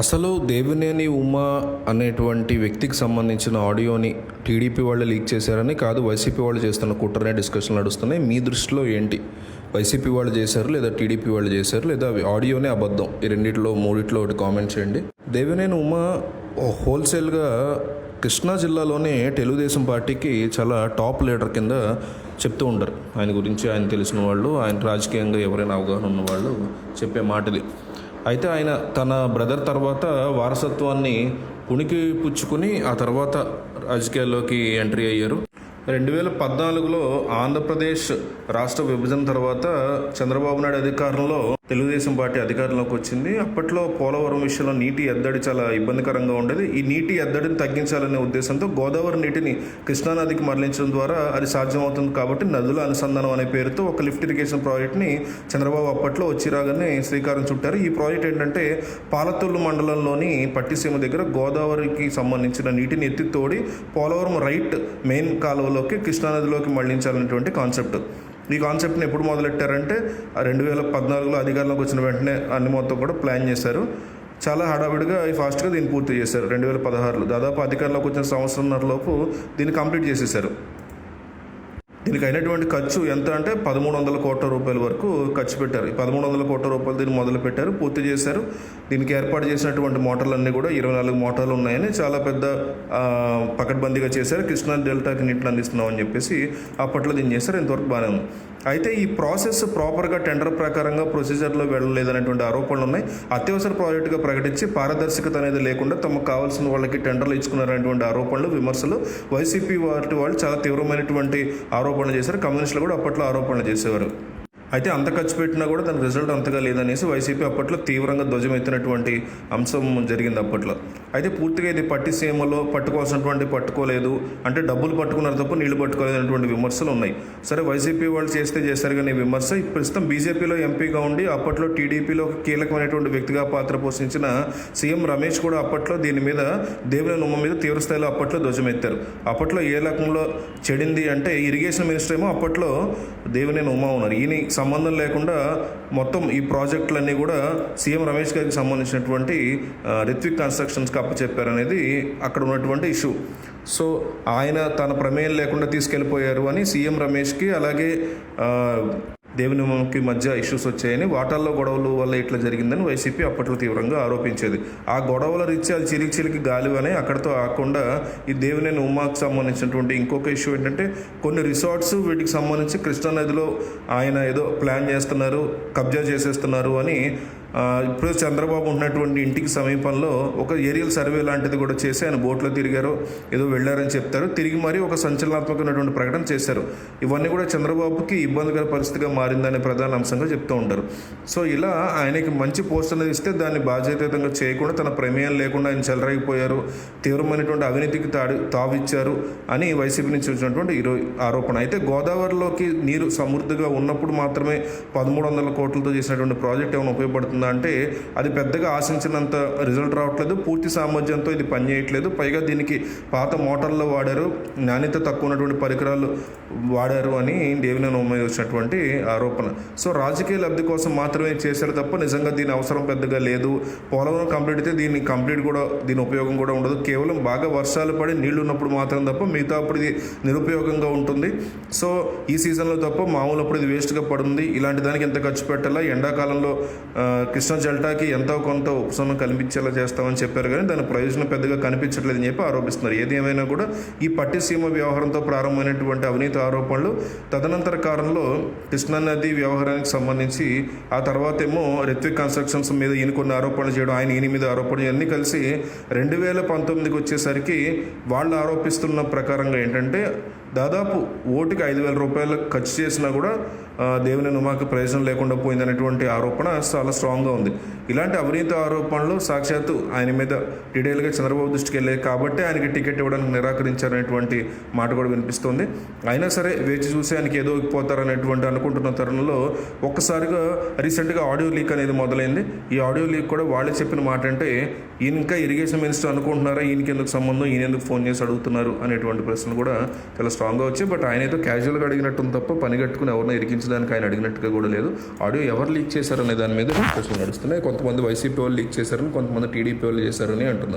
అసలు దేవినేని ఉమా అనేటువంటి వ్యక్తికి సంబంధించిన ఆడియోని టీడీపీ వాళ్ళు లీక్ చేశారని కాదు వైసీపీ వాళ్ళు చేస్తున్న కుట్రనే డిస్కషన్ నడుస్తున్నాయి. మీ దృష్టిలో ఏంటి? వైసీపీ వాళ్ళు చేశారు లేదా టీడీపీ వాళ్ళు చేశారు లేదా ఆడియోనే అబద్ధం? ఈ రెండిట్లో మూడిట్లో ఒకటి కామెంట్ చేయండి. దేవినేని ఉమా హోల్సేల్గా కృష్ణా జిల్లాలోనే తెలుగుదేశం పార్టీకి చాలా టాప్ లీడర్ కింద చెప్తూ ఉంటారు ఆయన గురించి ఆయన తెలిసిన వాళ్ళు ఆయన రాజకీయంగా ఎవరైనా అవగాహన ఉన్న వాళ్ళు చెప్పే మాటది. అయితే ఆయన తన బ్రదర్ తర్వాత వారసత్వాన్ని పుణికి పుచ్చుకుని ఆ తర్వాత రాజకీయాల్లోకి ఎంట్రీ అయ్యారు. రెండు వేల పద్నాలుగులో ఆంధ్రప్రదేశ్ రాష్ట్ర విభజన తర్వాత చంద్రబాబు నాయుడు అధికారంలో తెలుగుదేశం పార్టీ అధికారంలోకి వచ్చింది. అప్పట్లో పోలవరం విషయంలో నీటి ఎద్దడి చాలా ఇబ్బందికరంగా ఉండేది. ఈ నీటి ఎద్దడిని తగ్గించాలనే ఉద్దేశంతో గోదావరి నీటిని కృష్ణానదికి మరలించడం ద్వారా అది సాధ్యమవుతుంది కాబట్టి నదుల అనుసంధానం అనే పేరుతో ఒక లిఫ్ట్ ఇరిగేషన్ ప్రాజెక్ట్ని చంద్రబాబు అప్పట్లో వచ్చి రాగానే శ్రీకారం చుట్టారు. ఈ ప్రాజెక్ట్ ఏంటంటే పాలతొల్లు మండలంలోని పట్టిసీమ దగ్గర గోదావరికి సంబంధించిన నీటిని ఎత్తి తోడి పోలవరం రైట్ మెయిన్ కాలువలోకి కృష్ణానదిలోకి మళ్ళించాలనేటువంటి కాన్సెప్ట్. ఈ కాన్సెప్ట్ని ఎప్పుడు మొదలెట్టారంటే రెండు వేల పద్నాలుగులో అధికారంలోకి వచ్చిన వెంటనే అన్ని మొత్తం కూడా ప్లాన్ చేశారు. చాలా హడావిడిగా ఈ ఫాస్ట్గా దీన్ని పూర్తి చేశారు. రెండు వేల పదహారులో దాదాపు అధికారంలోకి వచ్చిన సంవత్సరంన్నరలోపు దీన్ని కంప్లీట్ చేసేసారు. దీనికి అయినటువంటి ఖర్చు ఎంత అంటే పదమూడు వందల కోట్ల రూపాయల వరకు ఖర్చు పెట్టారు. ఈ పదమూడు వందల కోట్ల రూపాయలు దీన్ని మొదలు పెట్టారు పూర్తి చేశారు. దీనికి ఏర్పాటు చేసినటువంటి మోటార్లన్నీ కూడా ఇరవై నాలుగు మోటార్లు ఉన్నాయని చాలా పెద్ద పకడ్బందీగా చేశారు. కృష్ణా డెల్టాకి నీటిని అందిస్తున్నామని చెప్పేసి అప్పట్లో దీన్ని చేశారు. ఇంతవరకు బాగానే ఉంది. అయితే ఈ ప్రాసెస్ ప్రాపర్గా టెండర్ ప్రకారంగా ప్రొసీజర్లో వెళ్ళలేదనేటువంటి ఆరోపణలు ఉన్నాయి అత్యవసర ప్రాజెక్టుగా ప్రకటించి పారదర్శకత అనేది లేకుండా తమకు కావాల్సిన వాళ్ళకి టెండర్లు ఇచ్చుకున్నారనేటువంటి ఆరోపణలు విమర్శలు వైసీపీ వాటి వాళ్ళు చాలా తీవ్రమైనటువంటి ఆరోపణలు చేశారు. కమ్యూనిస్టులు కూడా అప్పట్లో ఆరోపణలు చేసేవారు. అయితే అంత ఖర్చు పెట్టినా కూడా దాని రిజల్ట్ అంతగా లేదనేసి వైసీపీ అప్పట్లో తీవ్రంగా ధ్వజమెత్తినటువంటి అంశం జరిగింది అప్పట్లో. అయితే పూర్తిగా ఇది పట్టి సీమలో పట్టుకోవాల్సినటువంటి పట్టుకోలేదు. అంటే డబ్బులు పట్టుకున్నారు తప్ప నీళ్ళు పట్టుకోలేదు అనేటువంటి విమర్శలు ఉన్నాయి. సరే వైసీపీ వాళ్ళు చేస్తే చేస్తారు కానీ విమర్శ. ప్రస్తుతం బీజేపీలో ఎంపీగా ఉండి అప్పట్లో టీడీపీలో కీలకమైనటువంటి వ్యక్తిగా పాత్ర పోషించిన సీఎం రమేష్ కూడా అప్పట్లో దీని మీద దేవుని ఉమ్మ మీద తీవ్రస్థాయిలో అప్పట్లో ధ్వజమెత్తారు. అప్పట్లో ఏ రకంలో చెడింది అంటే ఇరిగేషన్ మినిస్టర్ ఏమో అప్పట్లో దేవినేని ఉమా ఉన్నారు. ఈయన సంబంధం లేకుండా మొత్తం ఈ ప్రాజెక్టులన్నీ కూడా సీఎం రమేష్ గారికి సంబంధించినటువంటి రిత్విక్ కన్స్ట్రక్షన్స్కి అప్పచెప్పారనేది అక్కడ ఉన్నటువంటి ఇష్యూ. సో ఆయన తన ప్రమేయం లేకుండా తీసుకెళ్ళిపోయారు అని సీఎం రమేష్కి అలాగే ఆ, మధ్య ఇష్యూస్ వచ్చాయని వాటాల్లో గొడవలు వల్ల ఇట్లా జరిగిందని వైసీపీ అప్పట్లో తీవ్రంగా ఆరోపించేది. ఆ గొడవల రీత్యా అది చిలికి చిలికి గాలివని అని అక్కడతో ఆకుండా ఈ దేవినేని ఉమాకు సంబంధించినటువంటి ఇంకొక ఇష్యూ ఏంటంటే కొన్ని రిసార్ట్స్ వీటికి సంబంధించి కృష్ణానదిలో ఆయన ఏదో ప్లాన్ చేస్తున్నారు కబ్జా చేసేస్తున్నారు అని ఇప్పుడు చంద్రబాబు ఉన్నటువంటి ఇంటికి సమీపంలో ఒక ఏరియల్ సర్వే లాంటిది కూడా చేసి ఆయన బోట్లో తిరిగారు. ఏదో వెళ్ళారని చెప్తారు. తిరిగి మరీ ఒక సంచలనాత్మకమైనటువంటి ప్రకటన చేశారు. ఇవన్నీ కూడా చంద్రబాబుకి ఇబ్బందికర పరిస్థితిగా మారిందనే ప్రధాన అంశంగా చెప్తూ ఉంటారు. సో ఇలా ఆయనకి మంచి పోస్ట్ అనేది ఇస్తే దాన్ని బాధ్యతాయుతంగా చేయకుండా తన ప్రమేయం లేకుండా ఆయన చెలరైపోయారు తీవ్రమైనటువంటి అవినీతికి తాడు తావిచ్చారు అని వైసీపీ నుంచి వచ్చినటువంటి ఆరోపణ. అయితే గోదావరిలోకి నీరు సమృద్ధిగా ఉన్నప్పుడు మాత్రమే పదమూడు వందల కోట్లతో చేసినటువంటి ప్రాజెక్ట్ ఏమైనా ఉపయోగపడుతుంది? అంటే అది పెద్దగా ఆశించినంత రిజల్ట్ రావట్లేదు. పూర్తి సామర్థ్యంతో ఇది పనిచేయట్లేదు. పైగా దీనికి పాత మోటార్లు వాడారు. నాణ్యత తక్కువ ఉన్నటువంటి పరికరాలు వాడారు అని దేవినేని ఉమ్మ వచ్చినటువంటి ఆరోపణ. సో రాజకీయ లబ్ధి కోసం మాత్రమే చేశారు తప్ప నిజంగా దీని అవసరం పెద్దగా లేదు. పోలవరం కంప్లీట్ అయితే దీని కంప్లీట్ కూడా దీని ఉపయోగం కూడా ఉండదు. కేవలం బాగా వర్షాలు పడి నీళ్ళు ఉన్నప్పుడు మాత్రం తప్ప మిగతా అప్పుడు ఇది నిరుపయోగంగా ఉంటుంది. సో ఈ సీజన్లో తప్ప మామూలు అప్పుడు ఇది వేస్ట్గా పడుతుంది ఇలాంటి దానికి ఎంత ఖర్చు పెట్టాలా? ఎండాకాలంలో కృష్ణా జల్టాకి ఎంతో కొంత ఉపశమనం కల్పించేలా చేస్తామని చెప్పారు కానీ దాని ప్రయోజనం పెద్దగా కనిపించట్లేదని చెప్పి ఆరోపిస్తున్నారు. ఏది ఏమైనా కూడా ఈ పట్టిసీమ వ్యవహారంతో ప్రారంభమైనటువంటి అవినీతి ఆరోపణలు తదనంతర కాలంలో కృష్ణానది వ్యవహారానికి సంబంధించి ఆ తర్వాత ఏమో రిత్విక్ కన్స్ట్రక్షన్స్ మీద ఈయన కొన్ని ఆరోపణలు చేయడం ఆయన ఈయన మీద ఆరోపణలు అన్నీ కలిసి రెండు వేల పంతొమ్మిదికి వచ్చేసరికి వాళ్ళు ఆరోపిస్తున్న ప్రకారంగా ఏంటంటే దాదాపు ఓటుకి ఐదు వేల రూపాయలు ఖర్చు చేసినా కూడా దేవుని దేవినేని ప్రయోజనం లేకుండా పోయిందనేటువంటి ఆరోపణ చాలా స్ట్రాంగ్గా ఉంది. ఇలాంటి అవినీతి ఆరోపణలు సాక్షాత్తు ఆయన మీద డీటెయిల్గా చంద్రబాబు దృష్టికి వెళ్ళాయి కాబట్టి ఆయనకి టికెట్ ఇవ్వడానికి నిరాకరించారనేటువంటి మాట కూడా వినిపిస్తుంది. అయినా సరే వేచి చూసి ఆయనకి ఏదో పోతారనేటువంటి అనుకుంటున్న తరుణంలో ఒక్కసారిగా రీసెంట్గా ఆడియో లీక్ అనేది మొదలైంది. ఈ ఆడియో లీక్ కూడా వాళ్ళే చెప్పిన మాట అంటే ఈయన ఇంకా ఇరిగేషన్ మినిస్టర్ అనుకుంటున్నారా? ఈయనకి ఎందుకు సంబంధం? ఈయన ఎందుకు ఫోన్ చేసి అడుగుతున్నారు? అనేటువంటి ప్రశ్నలు కూడా చాలా స్ట్రాంగ్ స్ట్రాంగ్గా వచ్చాయి బట్ ఆయన ఏదో క్యాజువల్గా అడిగినట్టు తప్ప పని కట్టుకుని ఎవరిని ఇరికించడానికి ఆయన అడిగినట్టుగా కూడా లేదు. ఆడియో ఎవరు లీక్ చేశారనే దాని మీద డిస్కషన్ నడుస్తున్నాయి. కొంతమంది వైసీపీ వాళ్ళు లీక్ చేశారని కొంతమంది టీడీపీ వాళ్ళు చేశారని అంటున్నారు.